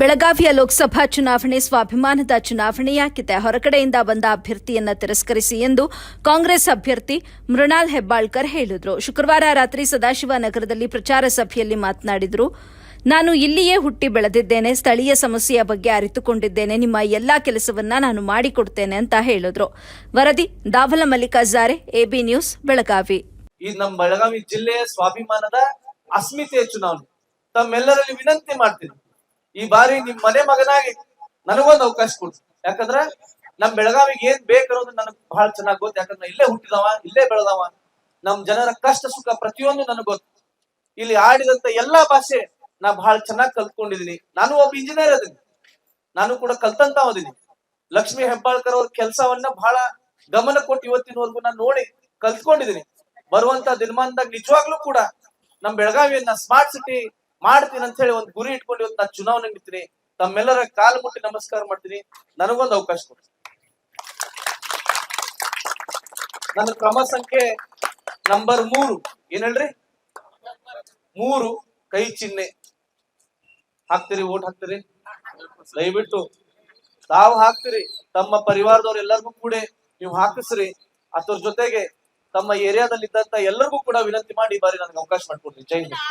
ಬೆಳಗಾವಿಯ ಲೋಕಸಭಾ ಚುನಾವಣೆ ಸ್ವಾಭಿಮಾನದ ಚುನಾವಣೆಯಾಗಿದೆ. ಹೊರಗಡೆಯಿಂದ ಬಂದ ಅಭ್ಯರ್ಥಿಯನ್ನ ತಿರಸ್ಕರಿಸಿ ಎಂದು ಕಾಂಗ್ರೆಸ್ ಅಭ್ಯರ್ಥಿ ಮೃಣಾಲ್ ಹೆಬ್ಬಾಳ್ಕರ್ ಹೇಳಿದರು. ಶುಕ್ರವಾರ ರಾತ್ರಿ ಸದಾಶಿವ ನಗರದಲ್ಲಿ ಪ್ರಚಾರ ಸಭೆಯಲ್ಲಿ ಮಾತನಾಡಿದರು. ನಾನು ಇಲ್ಲಿಯೇ ಹುಟ್ಟಿ ಬೆಳೆದಿದ್ದೇನೆ, ಸ್ಥಳೀಯ ಸಮಸ್ಯೆಯ ಬಗ್ಗೆ ಅರಿತುಕೊಂಡಿದ್ದೇನೆ, ನಿಮ್ಮ ಎಲ್ಲಾ ಕೆಲಸವನ್ನ ನಾನು ಮಾಡಿಕೊಡ್ತೇನೆ ಅಂತ ಹೇಳಿದ್ರು. ವರದಿ ದಾವಲ ಮಲ್ಲಿಕಾಜಾರೆ ಎಬಿ ನ್ಯೂಸ್, ಬೆಳಗಾವಿ. ಈ ನಮ್ಮ ಬೆಳಗಾವಿ ಜಿಲ್ಲೆಯ ಸ್ವಾಭಿಮಾನದ ಅಸ್ಮಿತೆಯ ಚುನಾವಣೆ. ತಮ್ಮೆಲ್ಲರಲ್ಲಿ ವಿನಂತಿ ಮಾಡ್ತೀನಿ. ಈ ಬಾರಿ ನಿಮ್ ಮನೆ ಮಗನಾಗಿ ನನಗೊಂದು ಅವಕಾಶ ಕೊಡ್ತು ಯಾಕಂದ್ರ ನಮ್ ಬೆಳಗಾವಿಗೆ ಏನ್ ಬೇಕನ್ನೋದು ನನಗ್ ಬಹಳ ಚೆನ್ನಾಗ್ ಗೊತ್ತು. ಯಾಕಂದ್ರೆ ಇಲ್ಲೇ ಹುಟ್ಟಿದವ, ಇಲ್ಲೇ ಬೆಳೆದವ. ನಮ್ ಜನರ ಕಷ್ಟ ಸುಖ ಪ್ರತಿಯೊಂದು ನನಗ್ ಗೊತ್ತು. ಇಲ್ಲಿ ಆಡಿದಂತ ಎಲ್ಲಾ ಭಾಷೆ ನಾ ಬಹಳ ಚೆನ್ನಾಗಿ ಕಲ್ತ್ಕೊಂಡಿದೀನಿ. ನಾನು ಒಬ್ಬ ಇಂಜಿನಿಯರ್ ಅದೀನಿ. ನಾನು ಕೂಡ ಕಲ್ತಂತ ಓದಿನಿ ಲಕ್ಷ್ಮಿ ಹೆಬ್ಬಾಳ್ಕರ್ ಅವ್ರ ಕೆಲಸವನ್ನ ಬಹಳ ಗಮನ ಕೊಟ್ಟು ಇವತ್ತಿನವರೆಗೂ ನಾನು ನೋಡಿ ಕಲ್ತ್ಕೊಂಡಿದೀನಿ. ಬರುವಂತ ದಿನಮಾನದಾಗ ನಿಜವಾಗ್ಲೂ ಕೂಡ ನಮ್ ಬೆಳಗಾವಿಯನ್ನ ಸ್ಮಾರ್ಟ್ ಸಿಟಿ ಮಾಡ್ತೀನಿ ಅಂತ ಹೇಳಿ ಒಂದು ಗುರಿ ಇಟ್ಕೊಂಡು ಇವತ್ತು ನಾನು ಚುನಾವಣೆ ನಿಂತೀನಿ ತಮ್ಮೆಲ್ಲರ ಕಾಲು ಮುಟ್ಟಿ ನಮಸ್ಕಾರ ಮಾಡ್ತೀನಿ. ನನಗೊಂದು ಅವಕಾಶ ಕೊಡ್ತೀನಿ ನನ್ನ ಕ್ರಮ ಸಂಖ್ಯೆ ನಂಬರ್ ಮೂರು. ಏನ್ ಹೇಳ್ರಿ? ಮೂರು, ಕೈ ಚಿಹ್ನೆ. ಹಾಕ್ತೀರಿ, ಓಟ್ ಹಾಕ್ತೀರಿ? ದಯವಿಟ್ಟು ತಾವು ಹಾಕ್ತೀರಿ. ತಮ್ಮ ಪರಿವಾರದವ್ರು ಎಲ್ಲರಿಗೂ ಕೂಡ ನೀವು ಹಾಕಿಸ್ರಿ. ಅದ್ರ ಜೊತೆಗೆ ತಮ್ಮ ಏರಿಯಾದಲ್ಲಿ ಇದ್ದಂತ ಎಲ್ಲರಿಗೂ ಕೂಡ ವಿನಂತಿ ಮಾಡಿ ಬಾರಿ ನನಗೆ ಅವಕಾಶ ಮಾಡ್ಕೊಡ್ರಿ. ಜೈ ಹಿಂದ್.